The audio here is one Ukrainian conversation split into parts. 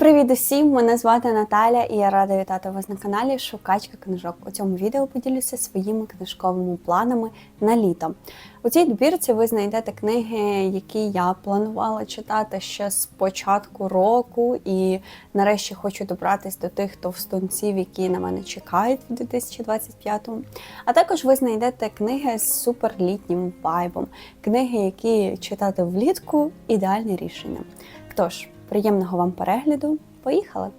Привіт усім! Мене звати Наталя і я рада вітати вас на каналі Шукачка книжок. У цьому відео поділюся своїми книжковими планами на літо. У цій добірці ви знайдете книги, які я планувала читати ще з початку року, і нарешті хочу добратись до тих товстунців, які на мене чекають в 2025-му. А також ви знайдете книги з суперлітнім вайбом, книги, які читати влітку ідеальне рішення. Тож, приємного вам перегляду. Поїхали!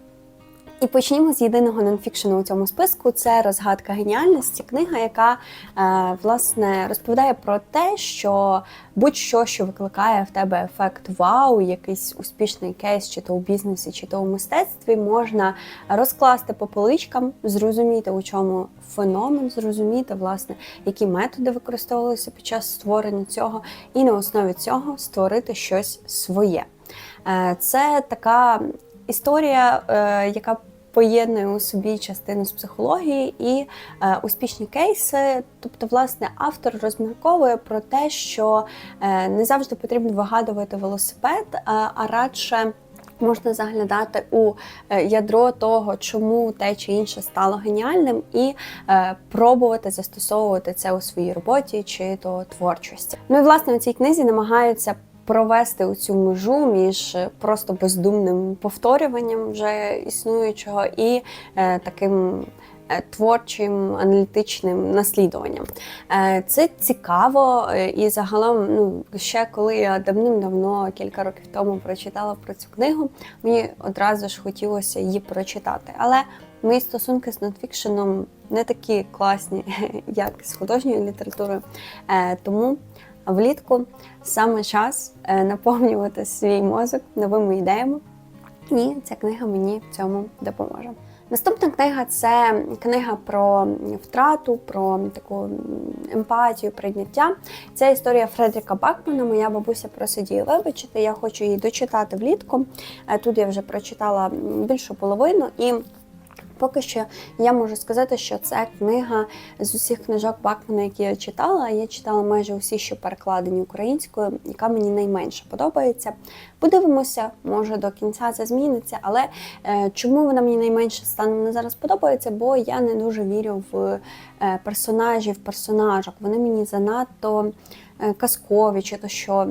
І почнімо з єдиного нонфікшену у цьому списку. Це розгадка геніальності. Книга, яка е, власне розповідає про те, що будь-що, що викликає в тебе ефект вау, якийсь успішний кейс, чи то у бізнесі, чи то у мистецтві, можна розкласти по поличкам, зрозуміти, у чому феномен, зрозуміти, власне, які методи використовувалися під час створення цього, і на основі цього створити щось своє. Е, Це така історія, е, яка поєднує у собі частину з психології і е, успішні кейси. Тобто, власне, автор розмірковує про те, що не завжди потрібно вигадувати велосипед, а радше. Можна заглядати у ядро того, чому те чи інше стало геніальним, і е, пробувати застосовувати це у своїй роботі чи то творчості. Ну і власне у цій книзі намагаються провести у цю межу між просто бездумним повторюванням вже існуючого і е, таким. е, Творчим аналітичним наслідуванням. Е, Це цікаво, е, і загалом, ну ще коли я давним-давно, кілька років тому прочитала про цю книгу, мені одразу ж хотілося її прочитати. Але мої стосунки з нонфікшеном не такі класні, як з художньою літературою. Е, Влітку саме час е, наповнювати свій мозок новими ідеями, і ця книга мені в цьому допоможе. Наступна книга це книга про втрату, про таку емпатію, прийняття. Це історія Фредріка Бакмана. Моя бабуся просить вибачити. Я хочу її дочитати влітку. Е, Тут я вже прочитала більшу половину і. Поки що я можу сказати, що це книга з усіх книжок Бакмана, які я читала. Я читала майже усі, що перекладені українською, яка мені найменше подобається. Подивимося, може до кінця це зміниться. Але е, чому вона мені найменше станом на зараз подобається? Бо я не дуже вірю в е, персонажів, персонажок. Вони мені занадто. Е, Казкові, чи то що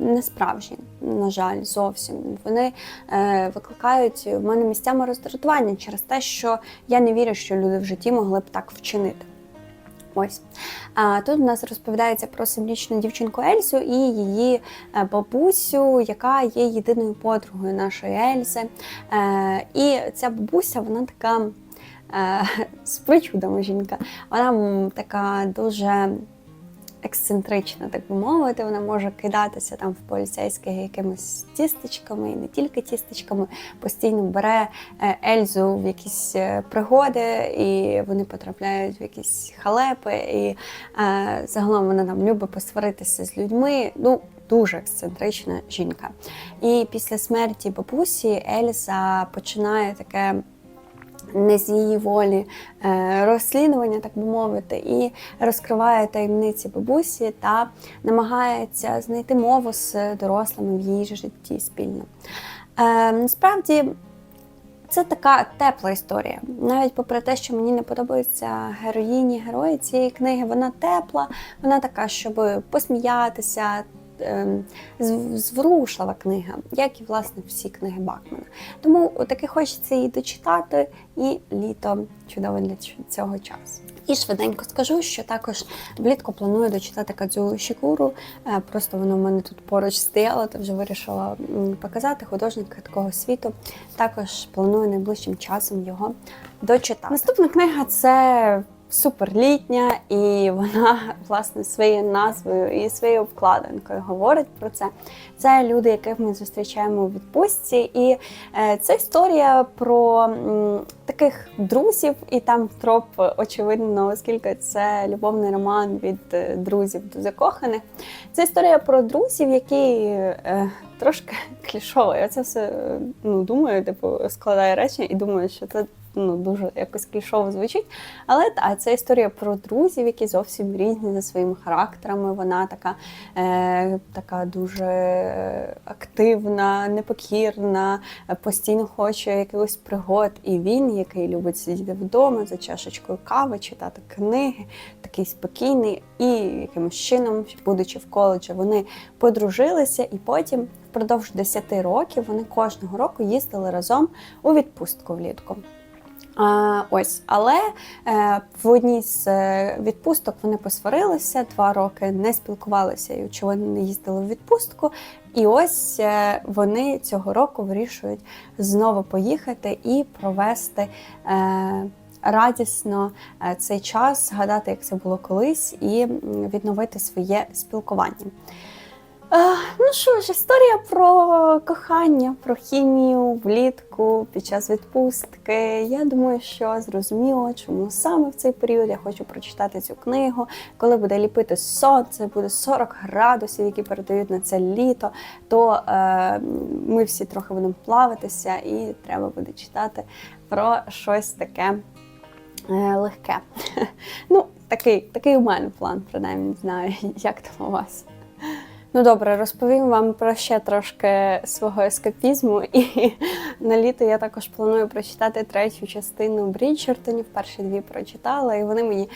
не справжні, на жаль, зовсім. Вони е, викликають в мене місцями роздратування через те, що я не вірю, що люди в житті могли б так вчинити. Ось а тут у нас розповідається про семирічну дівчинку Ельзу і її е, бабусю, яка є єдиною подругою нашої Ельзи. І ця бабуся, вона така з причудами жінка. Вона така дуже ексцентрична, так би мовити. Вона може кидатися там в поліцейських якимись тістечками, і не тільки тістечками, постійно бере е, Ельзу в якісь е, пригоди, і вони потрапляють в якісь халепи. І е, загалом вона там любить посваритися з людьми. Ну, Дуже ексцентрична жінка. І після смерті бабусі Ельза починає таке не з її волі е, розслідування, так би мовити, і розкриває таємниці бабусі та намагається знайти мову з дорослими в її житті спільно. Е, Насправді. Це така тепла історія. Навіть попри те, що мені не подобаються героїні, герої цієї книги, вона тепла, вона така, щоб посміятися, зворушлива книга, як і власне всі книги Бакмана. Тому таки хочеться її дочитати, і літо чудове для цього часу. І швиденько скажу, що також влітку планую дочитати Кадзу Шікуру. Е, Просто воно в мене тут поруч стояло, то вже вирішила показати художника такого світу. Також планую найближчим часом його дочитати. Наступна книга це суперлітня, і вона власне своєю назвою і своєю обкладинкою говорить про це. Це люди, яких ми зустрічаємо у відпустці, і е, це історія про таких друзів, і там троп очевидно, оскільки це любовний роман від е, друзів до закоханих. Це історія про друзів, які е, трошки клішова. Я це все ну, думаю, типу, складаю речення і думаю, що це ну, дуже якось клішово звучить. Але та, це історія про друзів, які зовсім різні за своїми характерами. Вона така, е, така дуже активна, непокірна, постійно хоче якихось пригод. І він, який любить сидіти вдома за чашечкою кави, читати книги, такий спокійний, і якимось чином, будучи в коледжі, вони подружилися, і потім впродовж 10 років вони кожного року їздили разом у відпустку влітку. А, ось, але е, в одній з е, відпусток вони посварилися, два роки не спілкувалися і очевидно не їздили в відпустку. І ось е, вони цього року вирішують знову поїхати і провести. Е, Радісно е, цей час згадати, як це було колись, і відновити своє спілкування. Е, Ну що ж, історія про кохання, про хімію влітку під час відпустки. Я думаю, що зрозуміло, чому саме в цей період я хочу прочитати цю книгу. Коли буде ліпити сонце, буде 40 градусів, які передають на це літо, то е, ми всі трохи будемо плаватися, і треба буде читати про щось таке е, легке. Ну, такий, такий у мене план, принаймні, не знаю, як там у вас. Ну добре, розповім вам про ще трошки свого ескапізму. І на літо я також планую прочитати третю частину Бріджертонів. Перші дві прочитала, і вони мені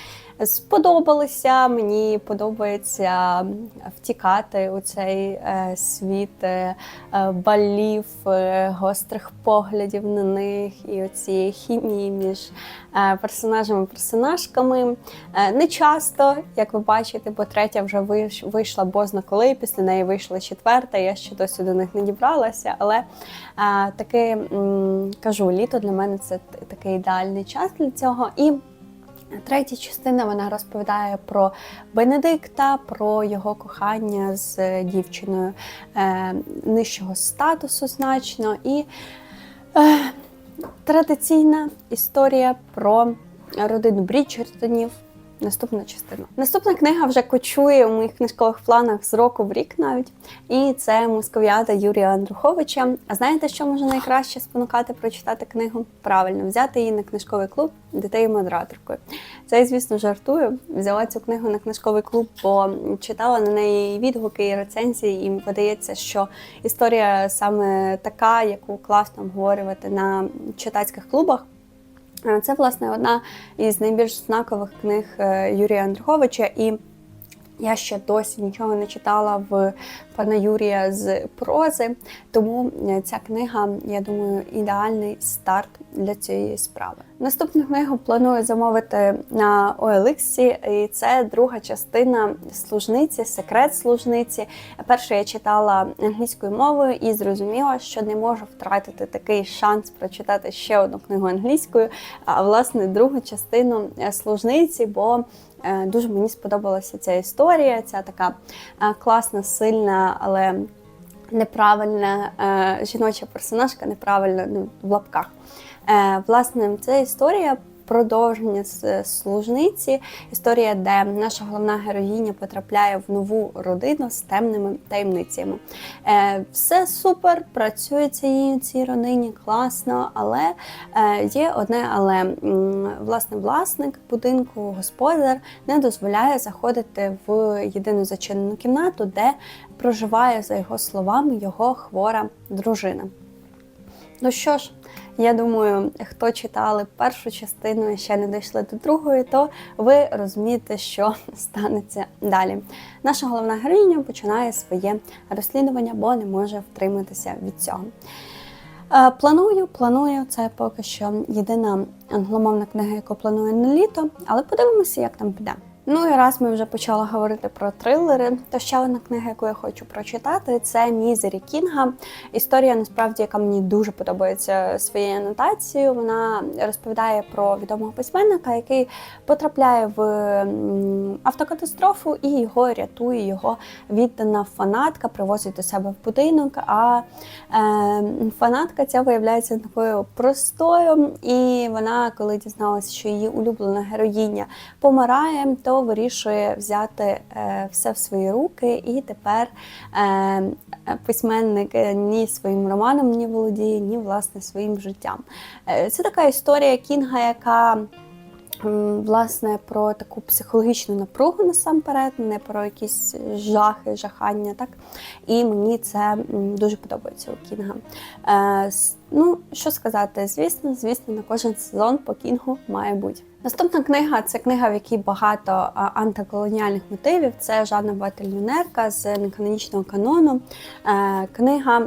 сподобалися. Мені подобається втікати у цей е, світ е, е, балів, гострих поглядів на них і оцієї хімії між персонажами і персонажками. Не часто, як ви бачите, бо третя вже вийшла бозна коли, після неї вийшла четверта. Я ще досі до них не дібралася, але таки кажу, літо для мене це такий ідеальний час для цього. І Третя частина вона розповідає про Бенедикта, про його кохання з дівчиною е, нижчого статусу значно. І е, традиційна історія про родину Бріджертонів. Наступна частина. Наступна книга вже кочує у моїх книжкових планах з року в рік навіть. І це москов'ята Юрія Андруховича. А знаєте, що може найкраще спонукати прочитати книгу? Правильно, взяти її на книжковий клуб дітей модераторкою. Це звісно, жартую. Взяла цю книгу на книжковий клуб, бо читала на неї відгуки і рецензії, і видається, що історія саме така, яку класно обговорювати на читацьких клубах. Е, Це, власне, одна із найбільш знакових книг е, Юрія Андруховича. І я ще досі нічого не читала в пана Юрія з прози, тому е, ця книга, я думаю, ідеальний старт для цієї справи. Наступну книгу планую замовити на OLX, і це друга частина служниці, секрет служниці. Першу я читала англійською мовою і зрозуміла, що не можу втратити такий шанс прочитати ще одну книгу англійською, а власне другу частину е, служниці, бо Е, Дуже мені сподобалася ця історія. Ця така класна, сильна, але неправильна е, жіноча персонажка, неправильна ну, в лапках. Е, Власне, це історія. Продовження з служниці, історія, де наша головна героїня потрапляє в нову родину з темними таємницями. Е, все супер, працюється їй у цій родині класно, але е, є одне але власне власник будинку, господар не дозволяє заходити в єдину зачинену кімнату, де проживає, за його словами, його хвора дружина. Ну що ж, я думаю, хто читали першу частину і ще не дійшли до другої, то ви розумієте, що станеться далі. Наша головна героїня починає своє розслідування, бо не може втриматися від цього. Е, Планую, планую. Це поки що єдина англомовна книга, яку планую на літо, але подивимося, як там піде. Ну і раз ми вже почали говорити про трилери, то ще одна книга, яку я хочу прочитати, це Мізері Кінга. Історія, насправді, яка мені дуже подобається своєю анотацією. Вона розповідає про відомого письменника, який потрапляє в автокатастрофу і його рятує його віддана фанатка, привозить до себе в будинок. А е, фанатка ця виявляється такою простою, і вона, коли дізналася, що її улюблена героїня помирає, то вирішує взяти е, все в свої руки, і тепер е, письменник е, ні своїм романом не володіє, ні власне своїм життям. Це така історія Кінга, яка власне про таку психологічну напругу насамперед, не про якісь жахи, жахання. Так? І мені це дуже подобається у Кінга. Ну, що сказати, звісно, звісно, на кожен сезон по кінгу має бути. Наступна книга це книга, в якій багато антиколоніальних мотивів. Це Жанна Бательюнерка з неканонічного канону. Е, Книга,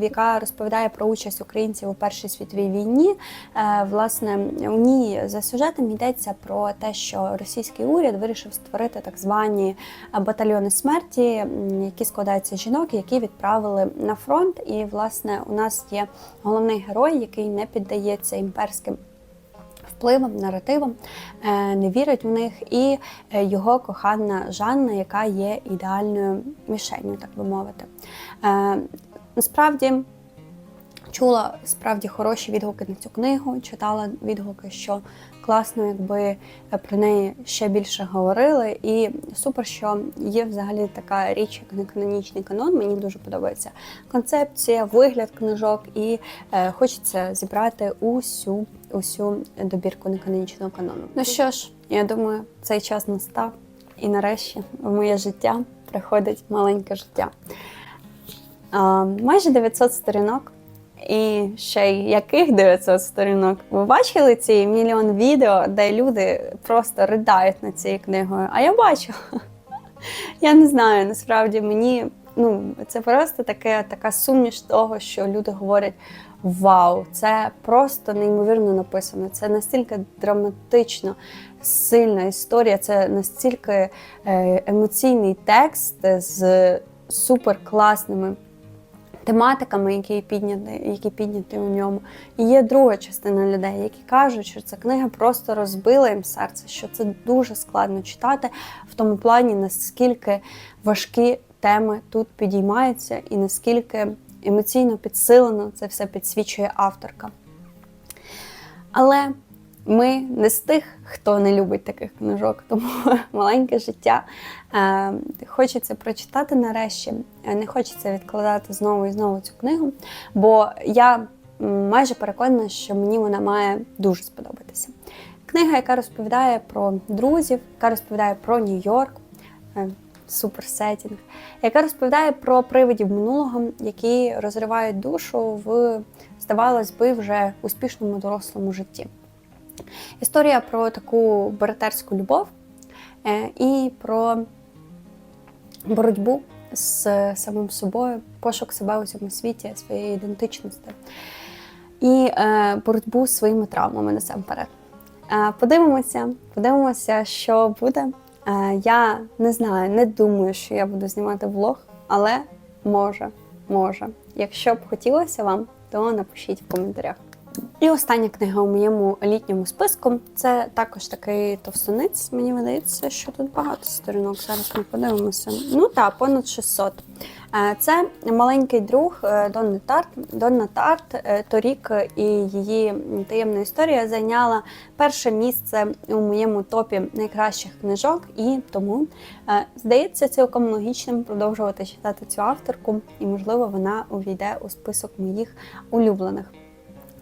яка розповідає про участь українців у Першій світовій війні. Е, Власне, у ній за сюжетом йдеться про те, що російський уряд вирішив створити так звані е, батальйони смерті, які складаються з жінок, які відправили на фронт. І власне у нас є головний герой, який не піддається імперським впливом, наративом, е, не вірить в них, і е, його кохана Жанна, яка є ідеальною мішенью, так би мовити. Е, Насправді. Чула справді хороші відгуки на цю книгу, читала відгуки, що класно, якби е, про неї ще більше говорили. І супер, що є взагалі така річ, як неканонічний канон. Мені дуже подобається концепція, вигляд книжок, і е, хочеться зібрати усю, усю добірку неканонічного канону. Ну що ж, я думаю, цей час настав, і нарешті в моє життя приходить маленьке життя. Майже 900 сторінок. І ще й яких 900 сторінок? Ви бачили ці мільйон відео, де люди просто riдають над цією книгою? А я бачу. Я не знаю, насправді мені ну, це просто таке, така суміш того, що люди говорять: Вау, це просто неймовірно написано. Це настільки драматично сильна історія, це настільки е, емоційний текст з суперкласними тематиками, які підняті, які підняті у ньому. І є друга частина людей, які кажуть, що ця книга просто розбила їм серце, що це дуже складно читати в тому плані, наскільки важкі теми тут підіймаються, і наскільки емоційно підсилено це все підсвічує авторка. Але ми не з тих, хто не любить таких книжок, тому маленьке життя е, хочеться прочитати нарешті. Е, Не хочеться відкладати знову і знову цю книгу, бо я майже переконана, що мені вона має дуже сподобатися. Книга, яка розповідає про друзів, яка розповідає про Нью-Йорк, е, супер яка розповідає про привидів минулого, які розривають душу в, здавалось би, вже успішному дорослому житті. Історія про таку братерську любов е, і про боротьбу з самим собою, пошук себе у цьому світі, своєї ідентичності і е, боротьбу з своїми травмами насамперед. Е, подивимося, подивимося, що буде. Я не знаю, не думаю, що я буду знімати влог, але може, може. Якщо б хотілося вам, то напишіть в коментарях. І остання книга у моєму літньому списку це також такий товстуниць. Мені видається, що тут багато сторінок. Зараз ми подивимося. Ну так, понад 600. Е, Це маленький друг е, Донни Тарт. Донна Тарт е, торік і її таємна історія зайняла перше місце у моєму топі найкращих книжок, і тому здається цілком логічним продовжувати читати цю авторку, і можливо вона увійде у список моїх улюблених.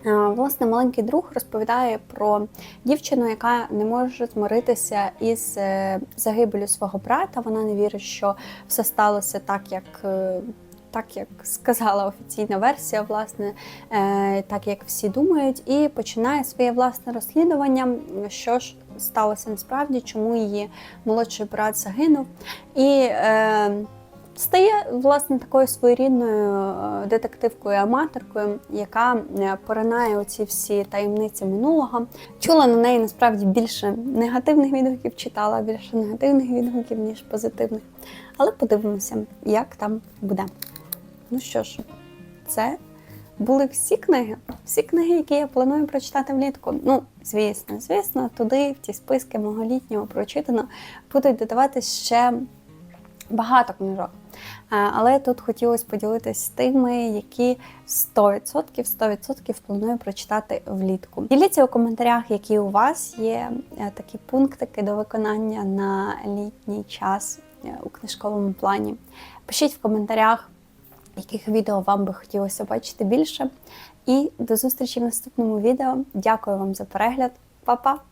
Е, Власне, маленький друг розповідає про дівчину, яка не може змиритися із е, загибелю свого брата. Вона не вірить, що все сталося так, як. е, Так як сказала офіційна версія, власне, так як всі думають, і починає своє власне розслідування, що ж сталося насправді, чому її молодший брат загинув. І стає власне такою своєрідною е, детективкою-аматоркою, яка е, поринає оці всі таємниці минулого. Чула на неї насправді більше негативних відгуків, читала більше негативних відгуків, ніж позитивних. Але подивимося, як там буде. Ну що ж, це були всі книги. Всі книги, які я планую прочитати влітку. Ну, звісно, звісно, туди, в ті списки мого літнього прочитано, будуть додаватися ще багато книжок. Е, Але тут хотілося поділитися тими, які 100%, 100% планую прочитати влітку. Діліться у коментарях, які у вас є е, такі пунктики до виконання на літній час е, у книжковому плані. Пишіть в коментарях, яких відео вам би хотілося бачити більше. І до зустрічі в наступному відео. Дякую вам за перегляд. Па-па!